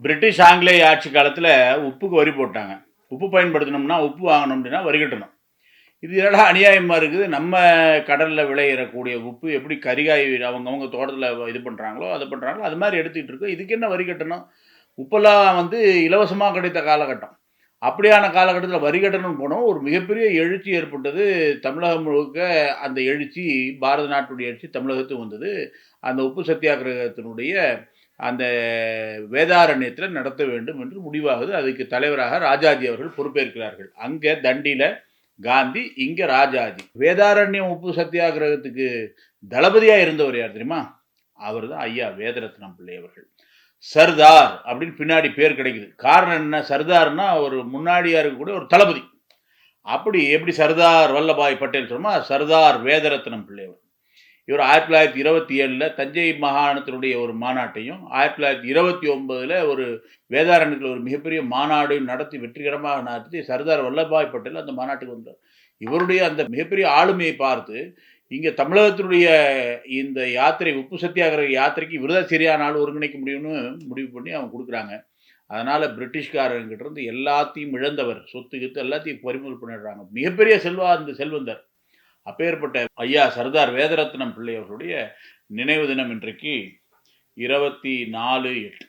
British ஆங்கிலேய ஆட்சி காலத்தில் உப்புக்கு வரி போட்டாங்க. உப்பு பயன்படுத்தணும்னா உப்பு வாங்கணும் அப்படின்னா வரி கட்டணும். இது எல்லாம் அநியாயமாக இருக்குது? நம்ம கடலில் விளையிறக்கூடிய உப்பு எப்படி கரிகாய் அவங்கவுங்க தோட்டத்தில் இது பண்ணுறாங்களோ அது பண்ணுறாங்களோ அது மாதிரி எடுத்துக்கிட்டு இருக்கோம். இதுக்கு என்ன வரி கட்டணும்? உப்பெல்லாம் வந்து இலவசமாக கிடைத்த காலகட்டம். அப்படியான காலகட்டத்தில் வரி கட்டணும்னு போனோம். ஒரு மிகப்பெரிய எழுச்சி ஏற்பட்டது. தமிழகம் முழுக்க அந்த எழுச்சி பாரத நாட்டுடைய எழுச்சி தமிழகத்துக்கு வந்தது. அந்த உப்பு சத்தியாகிரகத்தினுடைய அந்த வேதாரண்யத்தில் நடத்த வேண்டும் என்று முடிவாகுது. அதுக்கு தலைவராக ராஜாஜி அவர்கள் பொறுப்பேற்கிறார்கள். அங்கே தண்டியில் காந்தி இங்கே ராஜாஜி. வேதாரண்யம் உப்பு சத்தியாகிரகத்துக்கு தளபதியாக இருந்தவர் யார் தெரியுமா? அவர் தான் ஐயா வேதரத்னம் பிள்ளை அவர்கள். சர்தார் அப்படின்னு பின்னாடி பேர் கிடைக்குது. காரணம் என்ன? சர்தார்னா ஒரு முன்னாடியாக இருக்கக்கூடிய ஒரு தளபதி. அப்படி எப்படி சர்தார் வல்லபாய் பட்டேல் சொன்னோமா சர்தார் வேதரத்னம் பிள்ளையவர் இவர் ஆயிரத்தி தொள்ளாயிரத்தி இருபத்தி ஏழில் தஞ்சை மாகாணத்தினுடைய ஒரு மாநாட்டையும் ஆயிரத்தி தொள்ளாயிரத்தி இருபத்தி ஒன்பதில் ஒரு வேதாரண்யத்தில் ஒரு மிகப்பெரிய மாநாடு நடத்தி வெற்றிகரமாக நடத்தி சர்தார் வல்லபாய் பட்டேல் அந்த மாநாட்டுக்கு வந்தார். இவருடைய அந்த மிகப்பெரிய ஆளுமையை பார்த்து இங்கே தமிழகத்தினுடைய இந்த யாத்திரை உப்பு சத்தியாகிற யாத்திரைக்கு விருதா சரியான ஆள் ஒருங்கிணைக்க முடியும்னு முடிவு பண்ணி அவங்க கொடுக்குறாங்க. அதனால் பிரிட்டிஷ்காரங்கிட்ட இருந்து எல்லாத்தையும் இழந்தவர் சொத்து கித்து எல்லாத்தையும் பறிமுதல் பண்ணிடுறாங்க. மிகப்பெரிய செல்வா அந்த செல்வந்தர். அப்பேற்பட்ட ஐயா சர்தார் வேதரத்னம் பிள்ளை அவர்களுடைய நினைவு தினம் இன்றைக்கு இருபத்தி நாலு எட்டு.